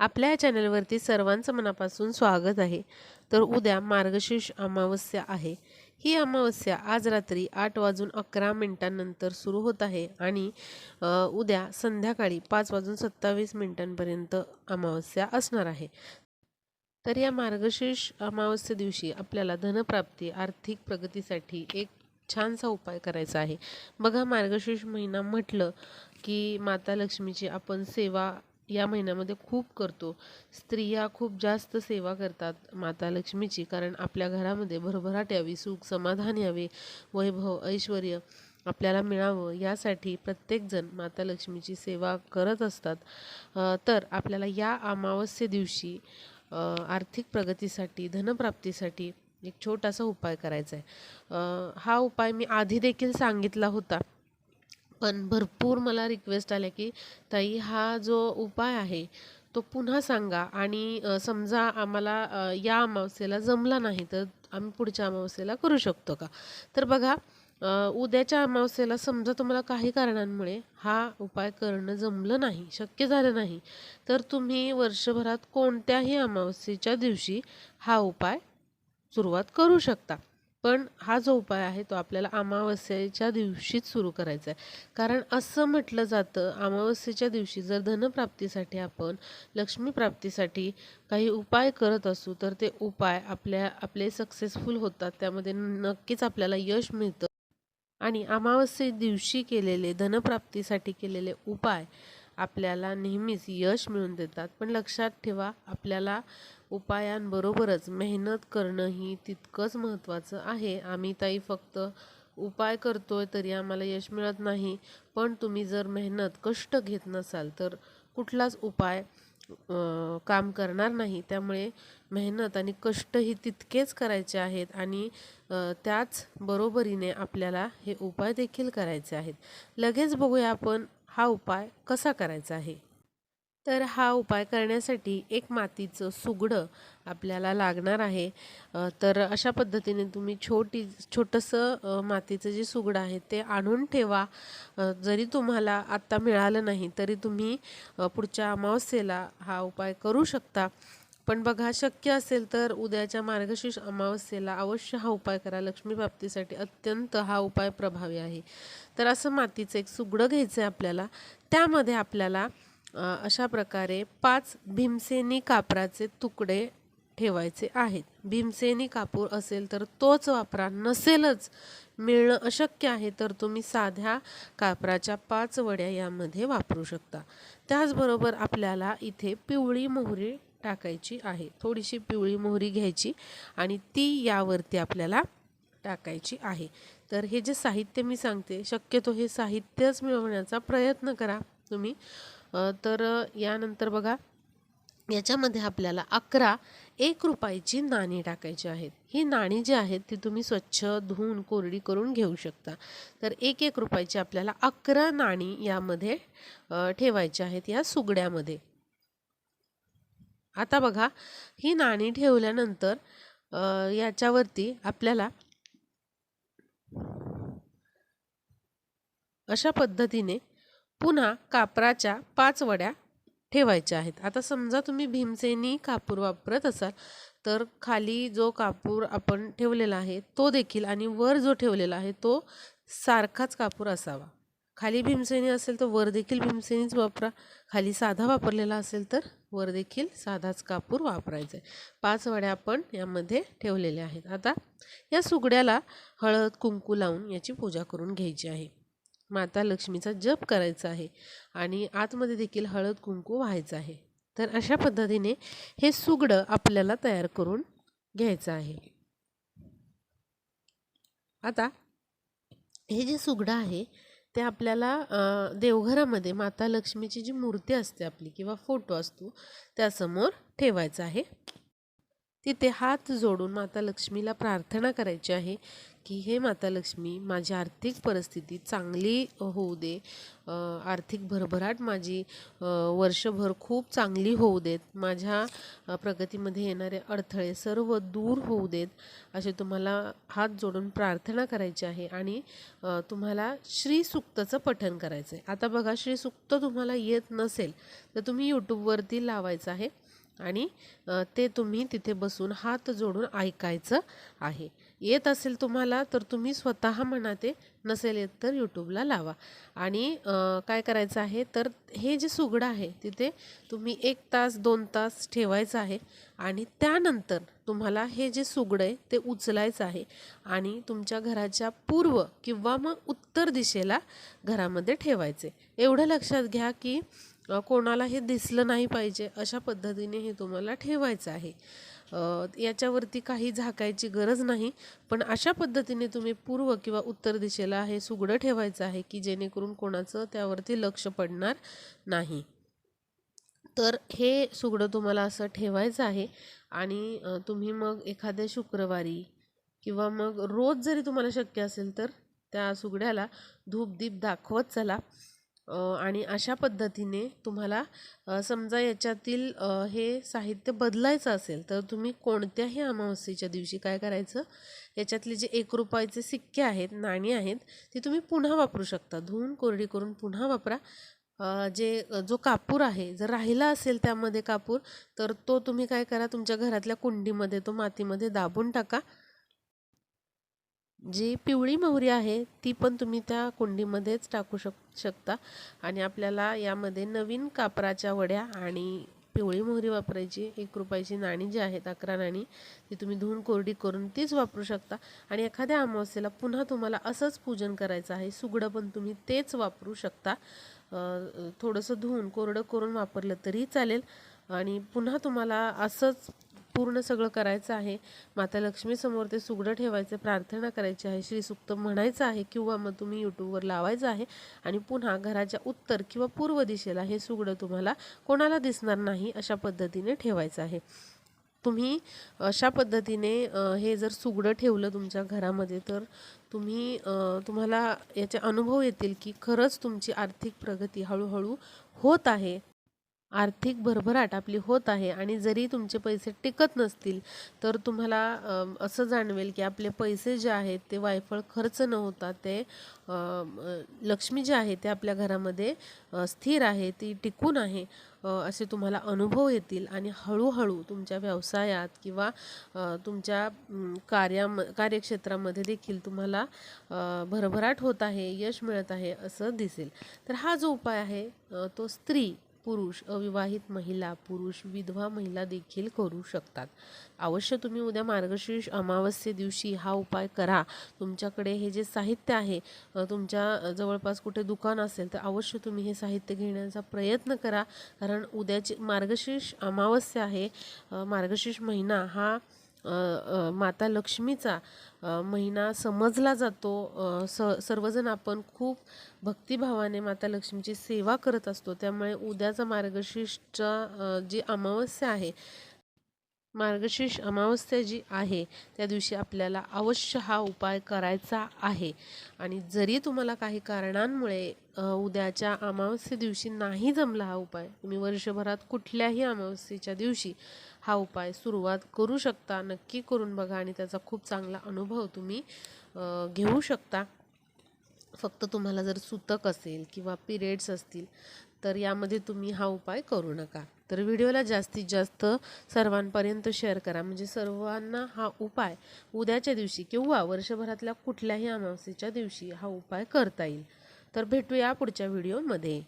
आपल्या या चॅनलवरती सर्वांचं मनापासून स्वागत आहे. तर उद्या मार्गशीर्ष अमावस्या आहे. ही अमावस्या आज रात्री आठ वाजून अकरा मिनिटांनंतर सुरू होत आहे आणि उद्या संध्याकाळी पाच वाजून सत्तावीस मिनिटांपर्यंत अमावस्या असणार आहे. तर या मार्गशीर्ष अमावस्ये दिवशी आपल्याला धनप्राप्ती आर्थिक प्रगतीसाठी एक छानसा उपाय करायचा आहे. बघा मार्गशीर्ष महिना म्हटलं की माता लक्ष्मीची आपण सेवा या महिन्यामध्ये खूप करतो. स्त्रिया खूप जास्त सेवा करतात माता लक्ष्मीची कारण आपल्या घरामध्ये भरभराट यावी सुख समाधान यावे वैभव ऐश्वर आपल्याला मिळावं यासाठी प्रत्येकजण माता लक्ष्मीची सेवा करत असतात. तर आपल्याला या अमावस्ये दिवशी आर्थिक प्रगतीसाठी धनप्राप्तीसाठी एक छोटासा उपाय करायचा आहे हा उपाय मी आधी देखील सांगितला होता. पण भरपूर मला रिक्वेस्ट आल्या की ताई हा जो उपाय आहे तो पुन्हा सांगा आणि समजा आम्हाला या अमावस्येला जमला नाही तर आम्ही पुढच्या अमावस्येला करू शकतो का? तर बघा उद्याच्या अमावस्येला समजा तुम्हाला काही कारणांमुळे हा उपाय करणं जमलं नाही शक्य झालं नाही तर तुम्ही वर्षभरात कोणत्याही अमावस्येच्या दिवशी हा उपाय सुरुवात करू शकता. पण हा जो उपाय आहे तो आपल्याला अमावस्येच्या दिवशीच सुरू करायचा आहे कारण असं म्हटलं जातं अमावस्येच्या दिवशी जर धनप्राप्तीसाठी आपण लक्ष्मी प्राप्तीसाठी काही उपाय करत असू तर ते उपाय आपल्या आपले सक्सेसफुल होतात. त्यामध्ये नक्कीच आपल्याला यश मिळतं. आणि अमावस्ये दिवशी केलेले धनप्राप्तीसाठी केलेले उपाय आपल्याला नेहमीच यश मिळून देतात. पण लक्षात ठेवा आपल्याला उपायांबरोबरच मेहनत करणंही तितकंच महत्त्वाचं आहे. आम्ही ताई फक्त उपाय करतोय तरी आम्हाला यश मिळत नाही. पण तुम्ही जर मेहनत कष्ट घेत नसाल तर कुठलाच उपाय काम करणार नाही. त्यामुळे मेहनत आणि कष्टही तितकेच करायचे आहेत आणि त्याच बरोबरीने आपल्याला हे उपाय देखील करायचे आहेत. लगेच बघूया आपण हा उपाय कसा करायचा आहे? तर हा उपाय करण्यासाठी एक मातीचं सुगडं आपल्याला लागणार आहे. तर अशा पद्धतीने तुम्ही छोटी छोटंसं मातीचं जे सुगडं आहे ते आणून ठेवा. जरी तुम्हाला आत्ता मिळालं नाही तरी तुम्ही पुढच्या अमावस्येला हा उपाय करू शकता. पण बघा शक्य असेल तर उद्याच्या मार्गशीर्ष अमावस्येला अवश्य हा उपाय करा. लक्ष्मी प्राप्तीसाठी अत्यंत हा उपाय प्रभावी आहे. तर असं मातीचं एक सुगडं घ्यायचं आहे आपल्याला. त्यामध्ये आपल्याला अशा प्रकारे पाच भीमसेनी कापराचे तुकडे ठेवायचे आहेत. भीमसेनी कापूर असेल तर तोच वापरा. नसेलच मिळणं अशक्य आहे तर तुम्ही साध्या कापराच्या पाच वड्या यामध्ये वापरू शकता. त्याचबरोबर आपल्याला इथे पिवळी मोहरी टाकायची आहे. थोडीशी पिवळी मोहरी घ्यायची आणि ती यावरती आपल्याला टाकायची आहे. तर हे जे साहित्य मी सांगते शक्यतो हे साहित्यच मिळवण्याचा प्रयत्न करा तुम्ही. तर यानंतर बघा याच्यामध्ये आपल्याला अकरा एक रुपयाची नाणी टाकायची आहेत. ही नाणी जी आहेत ती तुम्ही स्वच्छ धुवून कोरडी करून घेऊ शकता. तर एक एक रुपयाची आपल्याला अकरा नाणी यामध्ये ठेवायची आहेत या सुगड्यामध्ये. आता बघा ही नाणी ठेवल्यानंतर याच्यावरती आपल्याला अशा पद्धतीने पुन्हा कापराच्या पाच वड्या ठेवायच्या आहेत. आता समजा तुम्ही भीमसेनी कापूर वापरत असाल तर खाली जो कापूर आपण ठेवलेला आहे तो देखील आणि वर जो ठेवलेला आहे तो सारखाच कापूर असावा. खाली भीमसेनी असेल तर वर देखील भीमसेनीच वापरा. खाली साधा वापरलेला असेल तर वर देखील साधाच कापूर वापरायचा आहे. पाच वड्या आपण यामध्ये ठेवलेल्या आहेत. आता या सुगड्याला हळद कुंकू लावून याची पूजा करून घ्यायची आहे. माता लक्ष्मीचा जप करायचा आहे आणि आतमध्ये देखील हळद कुंकू व्हायचं आहे. तर अशा पद्धतीने हे सुगडं आपल्याला तयार करून घ्यायचं आहे. आता हे जे सुगडं आहे ते आपल्याला देवघरामध्ये माता लक्ष्मीची जी मूर्ती असते आपली किंवा फोटो असतो त्यासमोर ठेवायचा आहे. तिथे हात जोडून माता लक्ष्मीला प्रार्थना करायची आहे की हे माता लक्ष्मी माझी आर्थिक परिस्थिती चांगली होऊ दे. आर्थिक भरभराट माझी वर्षभर खूप चांगली होऊ देत. माझ्या प्रगतीमध्ये येणारे अडथळे सर्व दूर होऊ देत. असे तुम्हाला हात जोडून प्रार्थना करायची आहे आणि तुम्हाला श्रीसुक्तचं पठन करायचं आहे आता बघा श्रीसुक्त तुम्हाला येत नसेल तर तुम्ही यूट्यूबवरती लावायचं आहे. आणि ते तुम्ही तिथे बसून हात जोडून ऐकायचं आहे. येत असेल तुम्हाला तर तुम्ही स्वतः म्हणा ते नसेल येत तर यूट्यूबला लावा. आणि काय करायचं आहे तर हे जे सुगडं आहे तिथे तुम्ही एक तास दोन तास ठेवायचं आहे आणि त्यानंतर तुम्हाला हे जे सुगडं आहे ते उचलायचं आहे आणि तुमच्या घराच्या पूर्व किंवा मग उत्तर दिशेला घरामध्ये ठेवायचे. एवढं लक्षात घ्या की कोणाला हे दिसलं नाही पाहिजे अशा पद्धतीने हे तुम्हाला ठेवायचं आहे. याच्यावरती काही झाकायची गरज नाही पण अशा पद्धतीने तुम्ही पूर्व किंवा उत्तर दिशेला हे सुगडं ठेवायचं आहे की जेणेकरून कोणाचं त्यावरती लक्ष पडणार नाही. तर हे सुगडं तुम्हाला असं ठेवायचं आहे आणि तुम्ही मग एखाद्या शुक्रवारी किंवा मग रोज जरी तुम्हाला शक्य असेल तर त्या सुगड्याला धूपदीप दाखवत चला. आणि अशा पद्धतीने तुम्हाला समजा याच्यातील हे साहित्य बदलायचं असेल तर तुम्ही कोणत्याही अमावस्येच्या दिवशी काय करायचं? याच्यातले जे एक रुपयाचे सिक्के आहेत नाणी आहेत ते तुम्ही पुन्हा वापरू शकता. धुवून कोरडी करून पुन्हा वापरा. जे जो कापूर आहे जर राहिला असेल त्यामध्ये कापूर तर तो तुम्ही काय करा तुमच्या घरातल्या कुंडीमध्ये तो मातीमध्ये दाबून टाका. जी पिवळी मोहरी आहे ती पण तुम्ही त्या कुंडीमध्येच टाकू शक शकता. आणि आपल्याला यामध्ये नवीन कापराच्या वड्या आणि पिवळी मोहरी वापरायची एक रुपयाची नाणी जी आहेत अकरा नाणी ती तुम्ही धुवून कोरडी करून तीच वापरू शकता. आणि एखाद्या अमावस्येला पुन्हा तुम्हाला असंच पूजन करायचं आहे सुगडं पण तुम्ही तेच वापरू शकता. थोडंसं धुवून कोरडं करून वापरलं तरी चालेल. आणि पुन्हा तुम्हाला असंच पूर्ण सगळं करायचं आहे. माता लक्ष्मीसमोर ते सुगडं ठेवायचे प्रार्थना करायची आहे. श्रीसुक्त म्हणायचं आहे किंवा मग तुम्ही यूट्यूबवर लावायचं आहे आणि पुन्हा घराच्या उत्तर किंवा पूर्व दिशेला हे सुगडं तुम्हाला कोणाला दिसणार नाही अशा पद्धतीने ठेवायचं आहे. तुम्ही अशा पद्धतीने हे जर सुगडं ठेवलं तुमच्या घरामध्ये तर तुम्ही तुम्हाला याचे अनुभव येतील की खरंच तुमची आर्थिक प्रगती हळूहळू होत आहे. आर्थिक भरभराट आपली होत आहे आणि जरी तुमचे पैसे टिकत नसतील तर तुम्हाला असं जाणवेल की आपले पैसे जे आहेत ते वायफळ खर्च न होता ते लक्ष्मी जे आहे ते आपल्या घरामध्ये स्थिर आहे ती टिकून आहे असे तुम्हाला अनुभव येतील. आणि हळूहळू तुमच्या व्यवसायात किंवा तुमच्या कार्याम कार्यक्षेत्रामध्ये देखील तुम्हाला भरभराट होत आहे यश मिळत आहे असं दिसेल. तर हा जो उपाय आहे तो स्त्री पुरुष अविवाहित महिला पुरुष विधवा महिला देखील करू शकतात. अवश्य तुम्ही उद्या मार्गशीर्ष अमावस्ये दिवशी हा उपाय करा. तुमच्याकडे हे जे साहित्य आहे तुमच्या जवळपास कुठे दुकान असेल तर अवश्य तुम्ही हे साहित्य घेण्याचा प्रयत्न करा. कारण उद्याची मार्गशीर्ष अमावस्या आहे. मार्गशीर्ष महिना हा माता लक्ष्मीचा महिना समजला जातो. स सर्वजण आपण खूप भक्तिभावाने माता लक्ष्मीची सेवा करत असतो. त्यामुळे उद्याचा मार्गशीर्षचा जी अमावस्या आहे मार्गशीर्ष अमावस्या जी आहे त्या दिवशी आपल्याला अवश्य हा उपाय करायचा आहे. आणि जरी तुम्हाला काही कारणांमुळे उद्याच्या अमावस्ये दिवशी नाही जमला हा उपाय तुम्ही वर्षभरात कुठल्याही अमावस्येच्या दिवशी हा उपाय सुरुवात करू शकता. नक्की करून बघा आणि त्याचा खूप चांगला अनुभव तुम्ही घेऊ शकता. फक्त तुम्हाला जर सुतक असेल किंवा पिरियड्स असतील तर यामध्ये तुम्ही हा उपाय करू नका. तर व्हिडिओला जास्तीत जास्त सर्वांपर्यंत शेअर करा. म्हणजे सर्वांना हा उपाय उद्याच्या दिवशी किंवा वर्षभरातल्या कुठल्याही अमावस्येच्या दिवशी हा उपाय करता येईल. तर भेटूया पुढच्या व्हिडिओमध्ये.